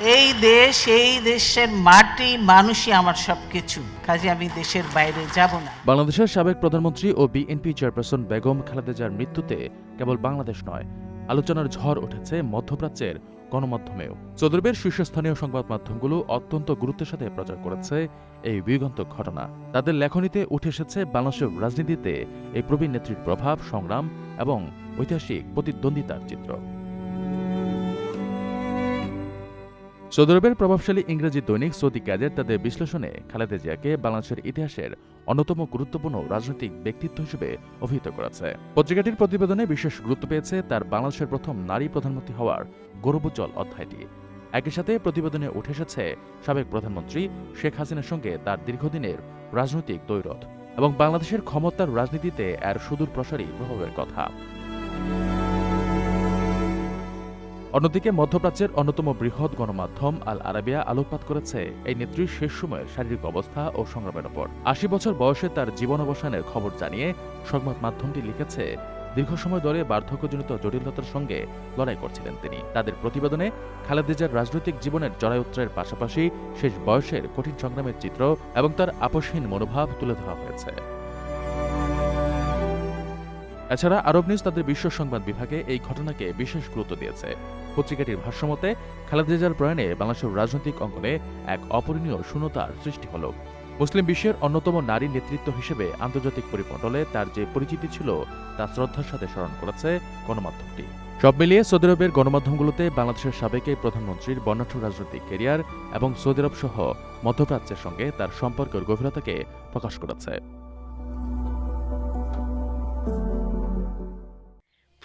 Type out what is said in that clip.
এই দেশ, এই দেশের মাটি, মানুষই আমার সবকিছু। কাজে আমি দেশের বাইরে যাব না। বাংলাদেশের সাবেক প্রধানমন্ত্রী ও বিএনপি চেয়ারপারসন বেগম খালেদা জিয়ার মৃত্যুতে কেবল বাংলাদেশ নয়, আলোচনার ঝড় উঠেছে মধ্যপ্রাচ্যের গণমাধ্যমেও। সৌদরবের শীর্ষস্থানীয় সংবাদ মাধ্যমগুলো অত্যন্ত গুরুত্বের সাথে প্রচার করেছে এই বিগন্ত ঘটনা। তাদের লেখনীতে উঠে এসেছে বাংলাদেশের রাজনীতিতে এই প্রবীণ নেত্রীর প্রভাব, সংগ্রাম এবং ঐতিহাসিক প্রতিদ্বন্দ্বিতার চিত্র। সৌদি আরবের প্রভাবশালী ইংরেজি দৈনিক সৌদি গ্যাজেট তাদের বিশ্লেষণে খালেদা জিয়াকে বাংলাদেশের ইতিহাসের অন্যতম গুরুত্বপূর্ণ রাজনৈতিক ব্যক্তিত্ব হিসেবে অভিহিত করেছে। পত্রিকাটির প্রতিবেদনে বিশেষ গুরুত্ব পেয়েছে তার বাংলাদেশের প্রথম নারী প্রধানমন্ত্রী হওয়ার গৌরবোজ্জ্বল অধ্যায়টি। একই সাথে প্রতিবেদনে উঠে এসেছে, সাবেক প্রধানমন্ত্রী শেখ হাসিনার সঙ্গে তার দীর্ঘদিনের রাজনৈতিক দৈরথ এবং বাংলাদেশের ক্ষমতার রাজনীতিতে এর সুদূর প্রসারী প্রভাবের কথা। অন্যদিকে মধ্যপ্রাচ্যের অন্যতম বৃহৎ গণমাধ্যম আল আরাবিয়া আলোকপাত করেছে। এই নেত্রীর শেষ সময়ের শারীরিক অবস্থা ও সংগ্রামের ওপর। আশি বছর বয়সে তার জীবনাবসানের খবর জানিয়ে সংবাদ মাধ্যমটি লিখেছে, দীর্ঘ সময় ধরে বার্ধক্যজনিত জটিলতার সঙ্গে লড়াই করছিলেন তিনি। তাদের প্রতিবেদনে খালেদিজার রাজনৈতিক জীবনের জরায়ুত্রের পাশাপাশি শেষ বয়সের কঠিন সংগ্রামের চিত্র এবং তার আপসহীন মনোভাব তুলে ধরা হয়েছে। এছাড়া আরব নিউজ তাদের বিশ্ব সংবাদ বিভাগে এই ঘটনাকে বিশেষ গুরুত্ব দিয়েছে। পত্রিকাটির ভাষ্যমতে খালেদাজার প্রয়াণে বাংলাদেশের রাজনৈতিক অঙ্গনে এক অপরিণীয় শূন্যতার সৃষ্টি হল। মুসলিম বিশ্বের অন্যতম নারী নেতৃত্ব হিসেবে আন্তর্জাতিক পরিমণ্ডলে তার যে পরিচিতি ছিল, তা শ্রদ্ধার সাথে স্মরণ করেছে গণমাধ্যমটি। সব মিলিয়ে সৌদি আরবের গণমাধ্যমগুলোতে বাংলাদেশের সাবেক প্রধানমন্ত্রীর বর্ণাঢ্য রাজনৈতিক ক্যারিয়ার এবং সৌদি আরব সহ মধ্যপ্রাচ্যের সঙ্গে তার সম্পর্কের গভীরতাকে প্রকাশ করেছে।